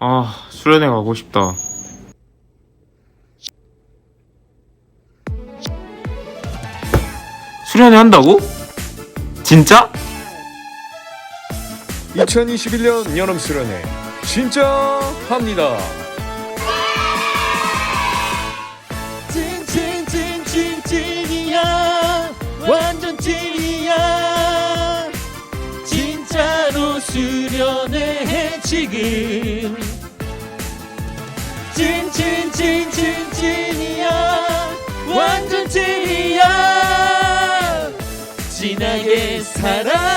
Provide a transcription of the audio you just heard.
아, 수련회 가고 싶다. 수련회 한다고? 진짜? 2021년 여름 수련회 진짜 합니다. 수련해 지금 찐찐찐찐찐이야. 완전 찐이야. 진하게 살아